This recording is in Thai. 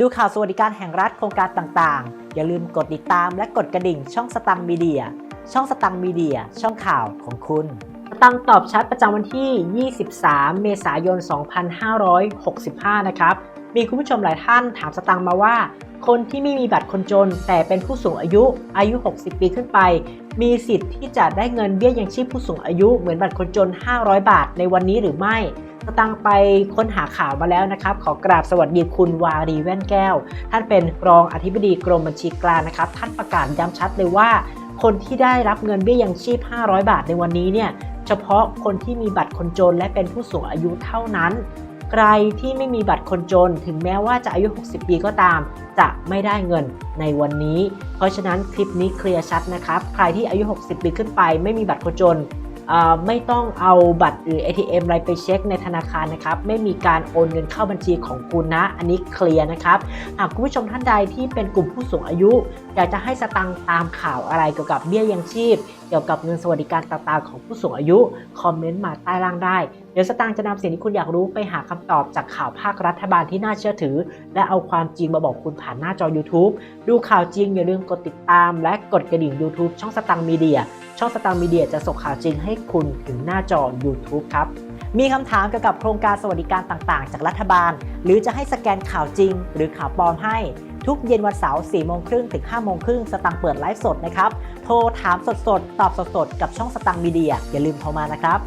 ดูข่าวสวัสดิการแห่งรัฐโครงการต่างๆ อย่าลืมกดติดตามและกดกระดิ่งช่องสตังมีเดีย ช่องสตังมีเดีย ช่องข่าวของคุณสตังตอบชัดประจำวันที่ 23 เมษายน 2565 นะครับ มีคุณผู้ชมหลายท่านถามสตังมาว่า คนที่ไม่มีบัตรคนจน แต่เป็นผู้สูงอายุอายุ 60 ปีขึ้นไป มีสิทธิ์ที่จะได้เงินเบี้ยยังชีพผู้สูงอายุเหมือนบัตรคนจน 500 บาทในวันนี้หรือไม่ ตังไปค้นหาข่าวมาแล้วนะครับ ขอกราบสวัสดีคุณวารีแว่นแก้ว ท่านเป็นรองอธิบดีกรมบัญชีกลางนะครับ ท่านประกาศย้ำชัดเลยว่า คนที่ได้รับเงินเบี้ยยังชีพ 500 บาทในวันนี้เนี่ยเฉพาะคนที่มีบัตรคนจนและเป็นผู้สูงอายุเท่านั้น ใครที่ไม่มีบัตรคนจน ถึงแม้ว่าจะอายุ 60 ปีก็ตาม จะไม่ได้เงินในวันนี้ เพราะฉะนั้นคลิปนี้เคลียร์ชัดนะครับ ใครที่อายุ 60 ปีขึ้นไป ไม่มีบัตรคนจน ไม่ต้องเอาบัตรหรือ ATM อะไรไปเช็คในธนาคารนะครับ ไม่มีการโอนเงินเข้าบัญชีของคุณนะ อันนี้เคลียร์นะครับ หากคุณผู้ชมท่านใดที่เป็นกลุ่มผู้สูงอายุ อยากจะให้สตังค์ตามข่าวอะไรเกี่ยวกับเบี้ยยังชีพ เกี่ยวกับเงินสวัสดิการต่างๆของผู้สูงอายุ คอมเมนต์มาใต้ล่างได้ เดี๋ยวสตางค์จะนำสิ่งที่คุณอยากรู้ไปหาคำตอบจากข่าวภาครัฐบาลที่น่าเชื่อถือ และเอาความจริงมาบอกคุณผ่านหน้าจอ YouTube ดูข่าวจริงอย่าลืมกดติดตาม และกดกระดิ่ง YouTube ช่องสตังค์มีเดียช่องสตางค์มีเดียจะส่งข่าวจริงให้คุณถึงหน้าจอ YouTube ครับ มีคำถามเกี่ยวกับโครงการสวัสดิการต่างๆ จากรัฐบาล หรือจะให้สแกนข่าวจริง หรือข่าวปลอมให้ทุกเย็นวันเสาร์4โมงครึ่งถึง5โมงครึ่งสตังค์เปิดไลฟ์สดนะครับ โทรถามสดๆ ตอบสดๆ กับช่องสตังค์มีเดีย อย่าลืมโทรมานะครับ